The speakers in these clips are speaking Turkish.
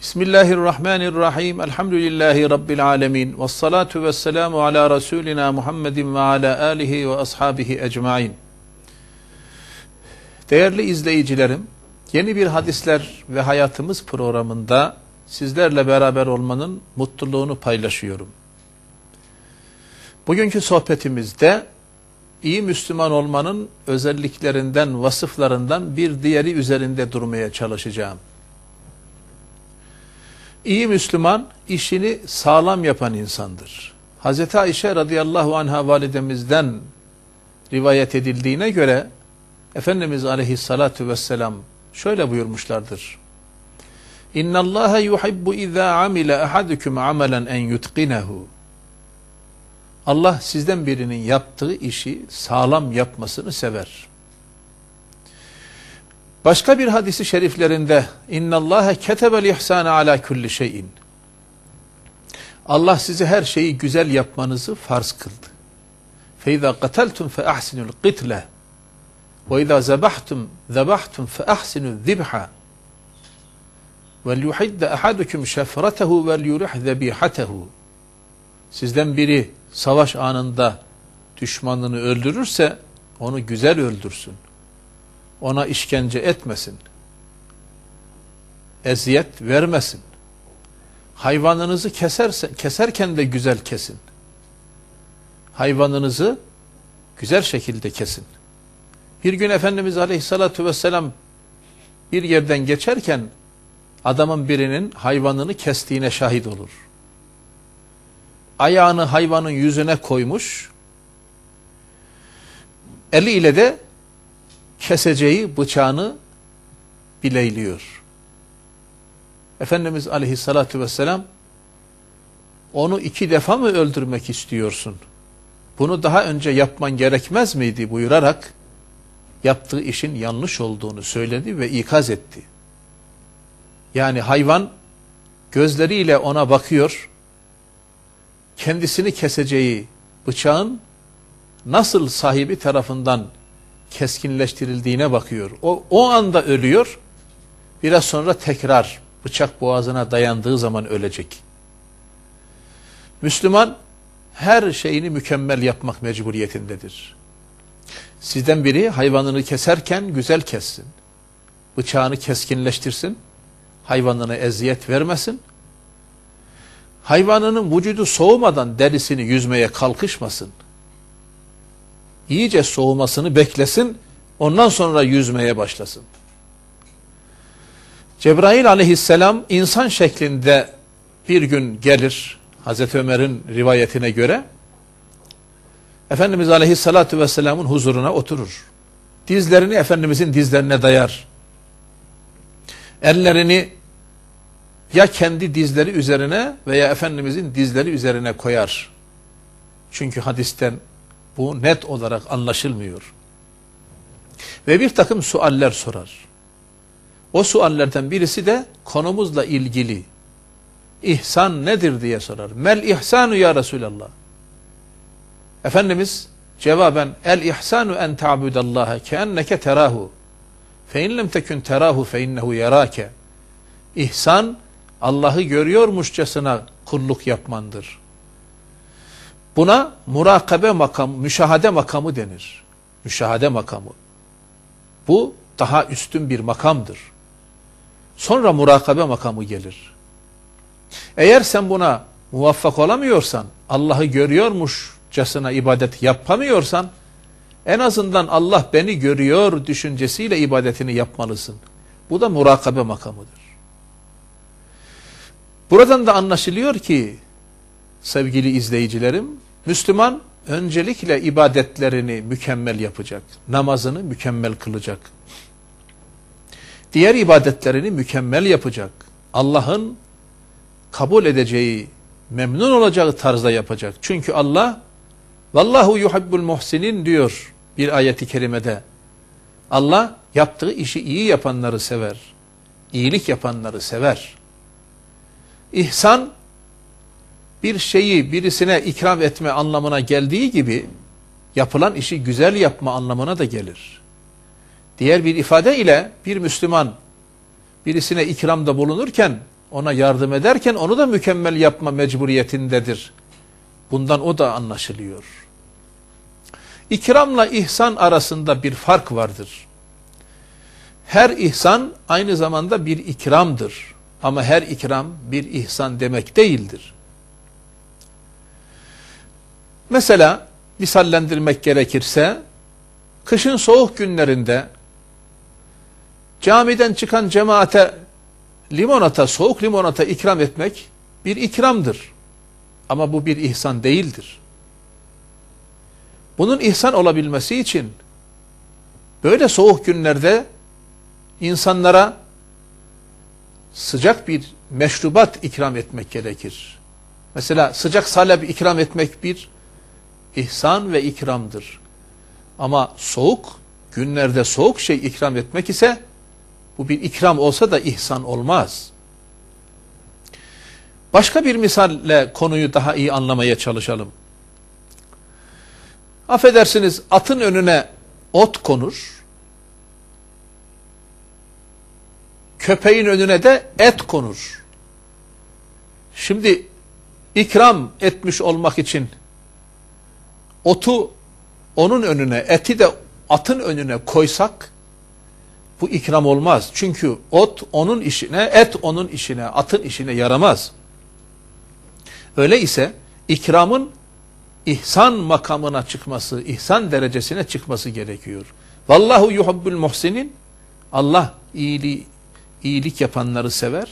Bismillahirrahmanirrahim. Elhamdülillahi Rabbil alemin. Ve salatu ve selamu ala Resulina Muhammedin ve ala alihi ve ashabihi ecmain. Değerli izleyicilerim, yeni bir hadisler ve hayatımız programında sizlerle beraber olmanın mutluluğunu paylaşıyorum. Bugünkü sohbetimizde iyi Müslüman olmanın özelliklerinden, vasıflarından bir diğeri üzerinde durmaya çalışacağım. İyi Müslüman işini sağlam yapan insandır. Hz. Ayşe radıyallahu anha validemizden rivayet edildiğine göre Efendimiz aleyhissalatu vesselam şöyle buyurmuşlardır. İnna Allah yuhibbu iza amile ahadukum amelen en yutqinehu. Allah sizden birinin yaptığı işi sağlam yapmasını sever. Başka bir hadisi şeriflerinde inna Allah ketebel ihsana ala kulli şeyin. Allah size her şeyi güzel yapmanızı farz kıldı. Ve iza zabahtum zabahtum fe ahsinul zibha vel yuhidde ahadukum şefretehu vel yurih zebihatehu. Sizden biri savaş anında düşmanını öldürürse onu güzel öldürsün ona işkence etmesin. Eziyet vermesin. Hayvanınızı keserse, keserken de güzel kesin. Hayvanınızı güzel şekilde kesin. Bir gün Efendimiz Aleyhisselatü Vesselam bir yerden geçerken adamın birinin hayvanını kestiğine şahit olur. Ayağını hayvanın yüzüne koymuş, eliyle de keseceği bıçağını bileyliyor. Efendimiz aleyhissalatü vesselam onu iki defa mı öldürmek istiyorsun? Bunu daha önce yapman gerekmez miydi buyurarak yaptığı işin yanlış olduğunu söyledi ve ikaz etti. Yani hayvan gözleriyle ona bakıyor, kendisini keseceği bıçağın nasıl sahibi tarafından keskinleştirildiğine bakıyor. O, o anda ölüyor. Biraz sonra tekrar bıçak boğazına dayandığı zaman ölecek. Müslüman her şeyini mükemmel yapmak mecburiyetindedir. Sizden biri hayvanını keserken güzel kessin. Bıçağını keskinleştirsin. Hayvanına eziyet vermesin. Hayvanının vücudu soğumadan derisini yüzmeye kalkışmasın iyice soğumasını beklesin, ondan sonra yüzmeye başlasın. Cebrail aleyhisselam insan şeklinde bir gün gelir, Hazreti Ömer'in rivayetine göre, Efendimiz aleyhissalatü vesselamın huzuruna oturur. Dizlerini Efendimizin dizlerine dayar. Ellerini ya kendi dizleri üzerine veya Efendimizin dizleri üzerine koyar. Çünkü hadisten bu net olarak anlaşılmıyor. Ve bir takım sualler sorar. O suallerden birisi de konumuzla ilgili. İhsan nedir diye sorar. Mel ihsanu ya Resulallah. Efendimiz cevaben el ihsanu en ta'budallaha keenneke terahu. Fe in lem tekun terahu fe innehu yarake. İhsan Allah'ı görüyormuşçasına kulluk yapmandır. Buna murakabe makamı, müşahade makamı denir. Müşahade makamı. Bu daha üstün bir makamdır. Sonra murakabe makamı gelir. Eğer sen buna muvaffak olamıyorsan, Allah'ı görüyormuşçasına ibadet yapamıyorsan, en azından Allah beni görüyor düşüncesiyle ibadetini yapmalısın. Bu da murakabe makamıdır. Buradan da anlaşılıyor ki sevgili izleyicilerim, Müslüman öncelikle ibadetlerini mükemmel yapacak. Namazını mükemmel kılacak. Diğer ibadetlerini mükemmel yapacak. Allah'ın kabul edeceği, memnun olacağı tarzda yapacak. Çünkü Allah Vallahu yuhibbul muhsinin diyor bir ayeti kerimede. Allah yaptığı işi iyi yapanları sever. İyilik yapanları sever. İhsan bir şeyi birisine ikram etme anlamına geldiği gibi yapılan işi güzel yapma anlamına da gelir. Diğer bir ifade ile bir Müslüman birisine ikramda bulunurken ona yardım ederken onu da mükemmel yapma mecburiyetindedir. Bundan o da anlaşılıyor. İkramla ihsan arasında bir fark vardır. Her ihsan aynı zamanda bir ikramdır. Ama her ikram bir ihsan demek değildir. Mesela misallendirmek gerekirse kışın soğuk günlerinde camiden çıkan cemaate limonata, soğuk limonata ikram etmek bir ikramdır. Ama bu bir ihsan değildir. Bunun ihsan olabilmesi için böyle soğuk günlerde insanlara sıcak bir meşrubat ikram etmek gerekir. Mesela sıcak salep ikram etmek bir ihsan ve ikramdır. Ama soğuk günlerde soğuk şey ikram etmek ise bu bir ikram olsa da ihsan olmaz. Başka bir misalle konuyu daha iyi anlamaya çalışalım. Affedersiniz atın önüne ot konur. Köpeğin önüne de et konur. Şimdi ikram etmiş olmak için otu onun önüne, eti de atın önüne koysak bu ikram olmaz. Çünkü ot onun işine, et onun işine, atın işine yaramaz. Öyle ise ikramın ihsan makamına çıkması, ihsan derecesine çıkması gerekiyor. Vallahu yuhabbul muhsinin Allah iyiliği, iyilik yapanları sever.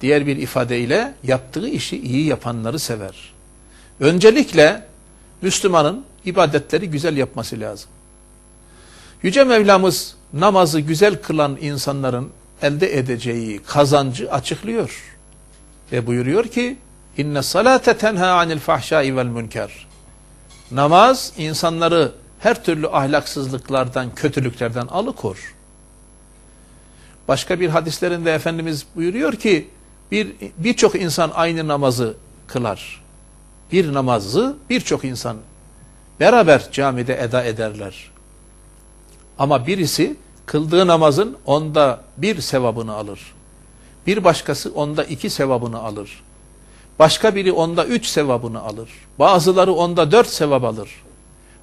Diğer bir ifadeyle yaptığı işi iyi yapanları sever. Öncelikle Müslümanın ibadetleri güzel yapması lazım. Yüce Mevlamız namazı güzel kılan insanların elde edeceği kazancı açıklıyor. Ve buyuruyor ki İnne salate tenha anil fahşai vel münker. Namaz insanları her türlü ahlaksızlıklardan, kötülüklerden alıkor. Başka bir hadislerinde Efendimiz buyuruyor ki bir birçok insan aynı namazı kılar. Bir namazı birçok insan beraber camide eda ederler. Ama birisi kıldığı namazın onda bir sevabını alır. Bir başkası onda iki sevabını alır. Başka biri onda üç sevabını alır. Bazıları onda dört sevap alır.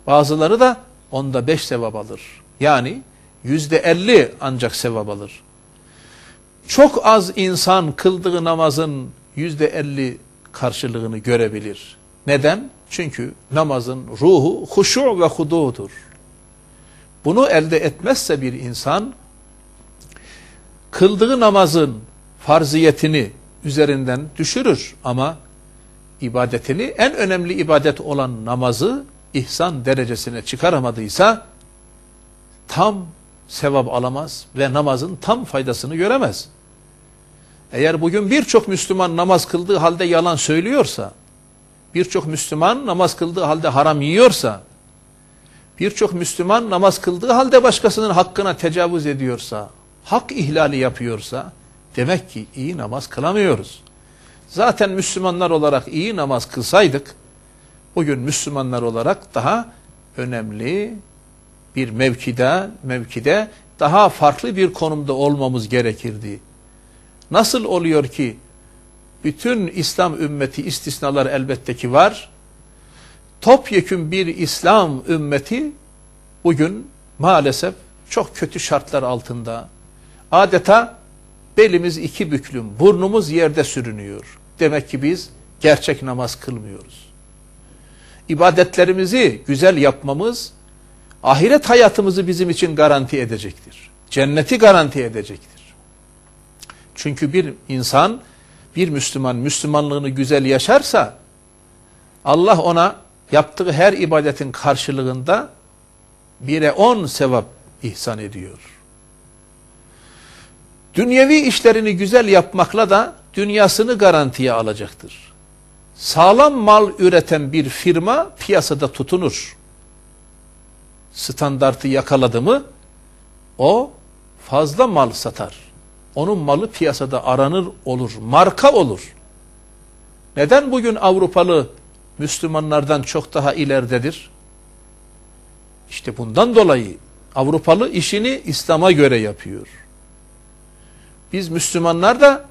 Bazıları da onda beş sevap alır. Yani yüzde elli ancak sevap alır. Çok az insan kıldığı namazın yüzde elli karşılığını görebilir. Neden? Çünkü namazın ruhu huşu ve hududur. Bunu elde etmezse bir insan kıldığı namazın farziyetini üzerinden düşürür ama ibadetini en önemli ibadet olan namazı ihsan derecesine çıkaramadıysa tam sevap alamaz ve namazın tam faydasını göremez. Eğer bugün birçok Müslüman namaz kıldığı halde yalan söylüyorsa, birçok Müslüman namaz kıldığı halde haram yiyorsa, birçok Müslüman namaz kıldığı halde başkasının hakkına tecavüz ediyorsa, hak ihlali yapıyorsa, demek ki iyi namaz kılamıyoruz. Zaten Müslümanlar olarak iyi namaz kılsaydık, bugün Müslümanlar olarak daha önemli bir mevkide, mevkide daha farklı bir konumda olmamız gerekirdi. Nasıl oluyor ki bütün İslam ümmeti istisnalar elbette ki var. Topyekün bir İslam ümmeti bugün maalesef çok kötü şartlar altında. Adeta belimiz iki büklüm, burnumuz yerde sürünüyor. Demek ki biz gerçek namaz kılmıyoruz. İbadetlerimizi güzel yapmamız ahiret hayatımızı bizim için garanti edecektir. Cenneti garanti edecektir. Çünkü bir insan, bir Müslüman Müslümanlığını güzel yaşarsa Allah ona yaptığı her ibadetin karşılığında bire on sevap ihsan ediyor. Dünyevi işlerini güzel yapmakla da dünyasını garantiye alacaktır. Sağlam mal üreten bir firma piyasada tutunur. Standartı yakaladı mı o fazla mal satar. Onun malı piyasada aranır olur, marka olur. Neden bugün Avrupalı Müslümanlardan çok daha ileridedir? İşte bundan dolayı Avrupalı işini İslam'a göre yapıyor. Biz Müslümanlar da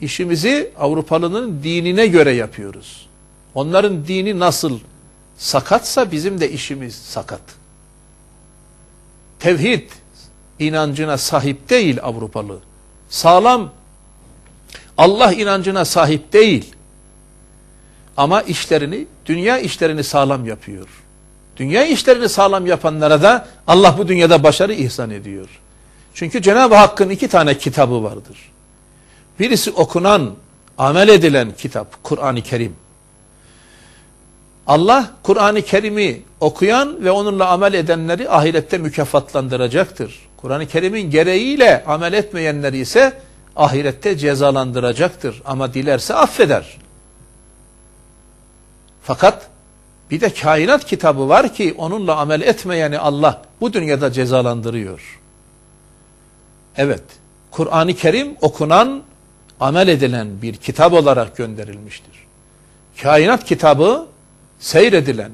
işimizi Avrupalının dinine göre yapıyoruz. Onların dini nasıl sakatsa bizim de işimiz sakat. Tevhid inancına sahip değil Avrupalı. Sağlam Allah inancına sahip değil. Ama işlerini, dünya işlerini sağlam yapıyor. Dünya işlerini sağlam yapanlara da Allah bu dünyada başarı ihsan ediyor. Çünkü Cenab-ı Hakk'ın iki tane kitabı vardır. Birisi okunan, amel edilen kitap, Kur'an-ı Kerim. Allah Kur'an-ı Kerim'i okuyan ve onunla amel edenleri ahirette mükafatlandıracaktır. Kur'an-ı Kerim'in gereğiyle amel etmeyenleri ise ahirette cezalandıracaktır. Ama dilerse affeder. Fakat bir de kainat kitabı var ki onunla amel etmeyeni Allah bu dünyada cezalandırıyor. Evet, Kur'an-ı Kerim okunan, amel edilen bir kitap olarak gönderilmiştir. Kainat kitabı seyredilen,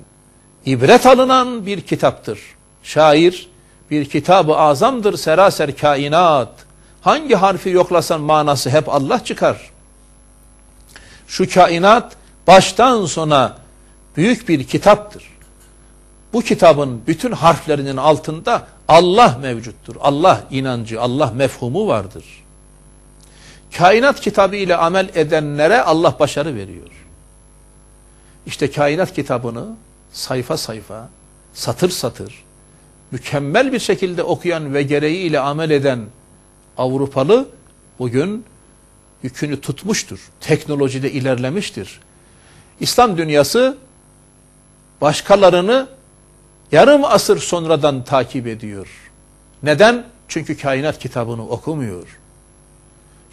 ibret alınan bir kitaptır. Şair, bir kitabı azamdır seraser kainat. Hangi harfi yoklasan manası hep Allah çıkar. Şu kainat baştan sona büyük bir kitaptır. Bu kitabın bütün harflerinin altında Allah mevcuttur. Allah inancı, Allah mefhumu vardır. Kainat kitabı ile amel edenlere Allah başarı veriyor. İşte kainat kitabını sayfa sayfa, satır satır, mükemmel bir şekilde okuyan ve gereğiyle amel eden Avrupalı bugün yükünü tutmuştur. Teknolojide ilerlemiştir. İslam dünyası başkalarını yarım asır sonradan takip ediyor. Neden? Çünkü kainat kitabını okumuyor.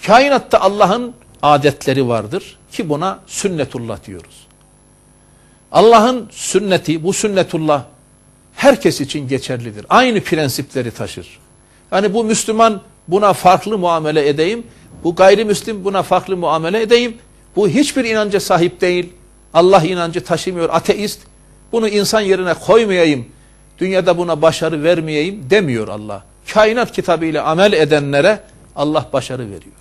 Kainatta Allah'ın adetleri vardır ki buna sünnetullah diyoruz. Allah'ın sünneti, bu sünnetullah herkes için geçerlidir. Aynı prensipleri taşır. Yani bu Müslüman buna farklı muamele edeyim, bu gayrimüslim buna farklı muamele edeyim, bu hiçbir inanca sahip değil, Allah inancı taşımıyor, ateist, bunu insan yerine koymayayım, dünyada buna başarı vermeyeyim demiyor Allah. Kainat kitabıyla amel edenlere Allah başarı veriyor.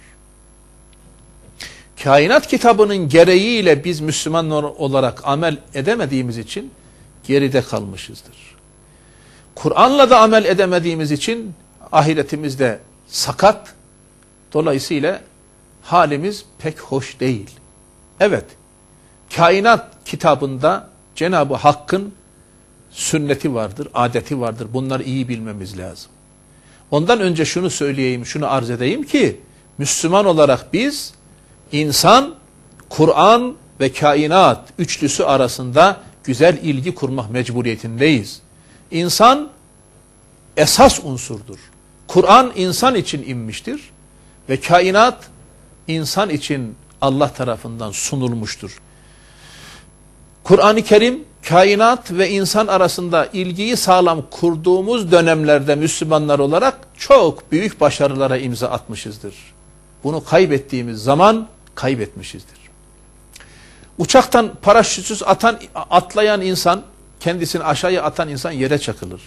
Kainat kitabının gereğiyle biz Müslümanlar olarak amel edemediğimiz için geride kalmışızdır. Kur'an'la da amel edemediğimiz için ahiretimizde sakat, dolayısıyla halimiz pek hoş değil. Evet, kainat kitabında Cenab-ı Hakk'ın sünneti vardır, adeti vardır. Bunları iyi bilmemiz lazım. Ondan önce şunu söyleyeyim, şunu arz edeyim ki, Müslüman olarak biz, insan, Kur'an ve kainat üçlüsü arasında güzel ilgi kurmak mecburiyetindeyiz. İnsan esas unsurdur. Kur'an insan için inmiştir ve kainat insan için Allah tarafından sunulmuştur. Kur'an-ı Kerim kainat ve insan arasında ilgiyi sağlam kurduğumuz dönemlerde Müslümanlar olarak çok büyük başarılara imza atmışızdır. Bunu kaybettiğimiz zaman kaybetmişizdir. Uçaktan paraşütsüz atan, atlayan insan, kendisini aşağıya atan insan yere çakılır.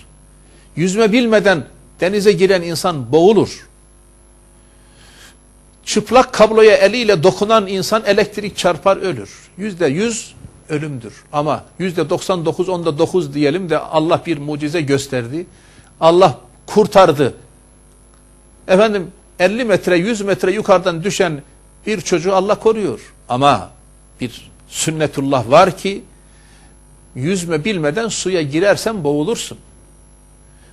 Yüzme bilmeden denize giren insan boğulur. Çıplak kabloya eliyle dokunan insan elektrik çarpar ölür. Yüzde yüz ölümdür. Ama yüzde 99 onda 9 diyelim de Allah bir mucize gösterdi. Allah kurtardı. Efendim 50 metre 100 metre yukarıdan düşen bir çocuğu Allah koruyor. Ama bir sünnetullah var ki yüzme bilmeden suya girersen boğulursun.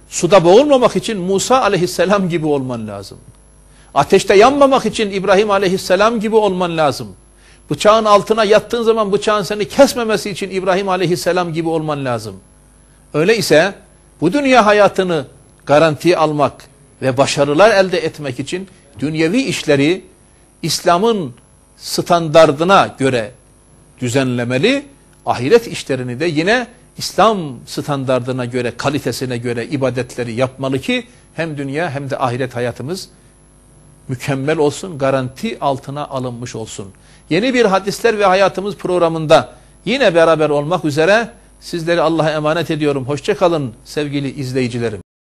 Suda boğulmamak için Musa aleyhisselam gibi olman lazım. Ateşte yanmamak için İbrahim aleyhisselam gibi olman lazım. Bıçağın altına yattığın zaman bıçağın seni kesmemesi için İbrahim aleyhisselam gibi olman lazım. Öyleyse bu dünya hayatını garantiye almak ve başarılar elde etmek için dünyevi işleri İslam'ın standardına göre düzenlemeli, ahiret işlerini de yine İslam standardına göre, kalitesine göre ibadetleri yapmalı ki hem dünya hem de ahiret hayatımız mükemmel olsun, garanti altına alınmış olsun. Yeni bir hadisler ve hayatımız programında yine beraber olmak üzere sizleri Allah'a emanet ediyorum. Hoşçakalın sevgili izleyicilerim.